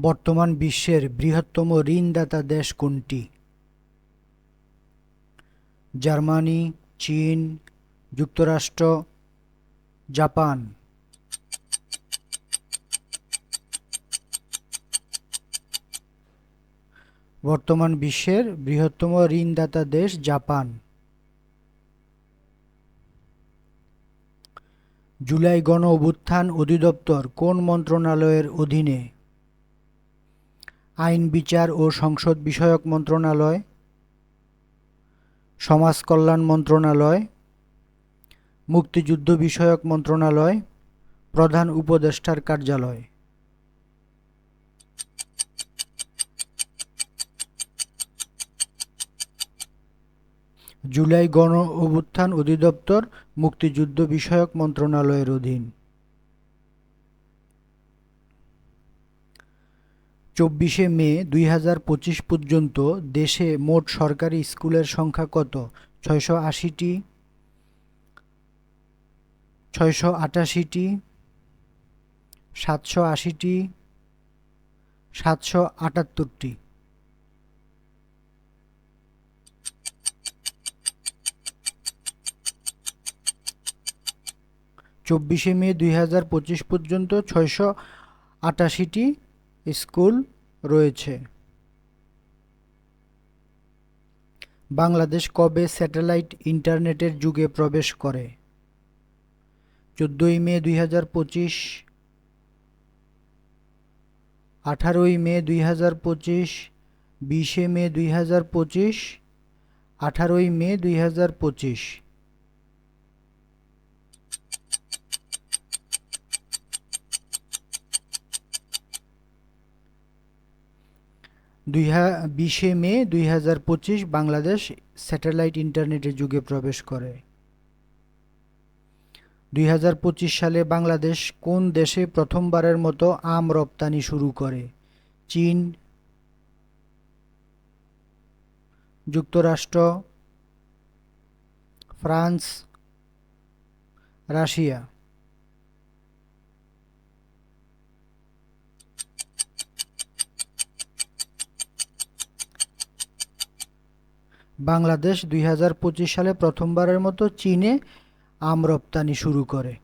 বর্তমান বিশ্বের বৃহত্তম ঋণদাতা দেশ কোনটি? জার্মানি, চীন, যুক্তরাষ্ট্র, জাপান। বর্তমান বিশ্বের বৃহত্তম ঋণদাতা দেশ জাপান। জুলাই গণ অভ্যুত্থান অধিদপ্তর কোন মন্ত্রণালয়ের অধীনে? আইন, বিচার ও সংসদ বিষয়ক মন্ত্রণালয় সমাজ কল্যাণ মন্ত্রণালয়, মুক্তিযুদ্ধ বিষয়ক মন্ত্রণালয়, প্রধান উপদেষ্টার কার্যালয়। জুলাই গণ অভ্যুত্থান অধিদপ্তর মুক্তিযুদ্ধ বিষয়ক মন্ত্রণালয়ের অধীন। চব্বিশে মে দুই হাজার পঁচিশ পর্যন্ত দেশে মোট সরকারি স্কুলের সংখ্যা কত? ছয়শো আশিটি, ছয়শো আটাশিটি, সাতশো আশিটি, সাতশো আটাত্তরটি। চব্বিশে মে দুই হাজার পঁচিশ পর্যন্ত ছয়শো আটাশিটি স্কুল রয়েছে। বাংলাদেশ কবে স্যাটেলাইট ইন্টারনেটের যুগে প্রবেশ করে? চোদ্দোই মে দুই হাজার পঁচিশ, আঠারোই মে দুই হাজার পঁচিশ, বিশে মে দুই হাজার পঁচিশ, আঠারোই মে দুই হাজার পঁচিশ। দুই বিশে মে দুই হাজার পঁচিশ বাংলাদেশ স্যাটেলাইট ইন্টারনেটের যুগে প্রবেশ করে। দুই হাজার পঁচিশ সালে বাংলাদেশ কোন দেশে প্রথমবারের মতো আম রপ্তানি শুরু করে? চীন, যুক্তরাষ্ট্র, ফ্রান্স, রাশিয়া। বাংলাদেশ দুই হাজার পঁচিশ সালে প্রথমবারের মতো চীনে আম রপ্তানি শুরু করে।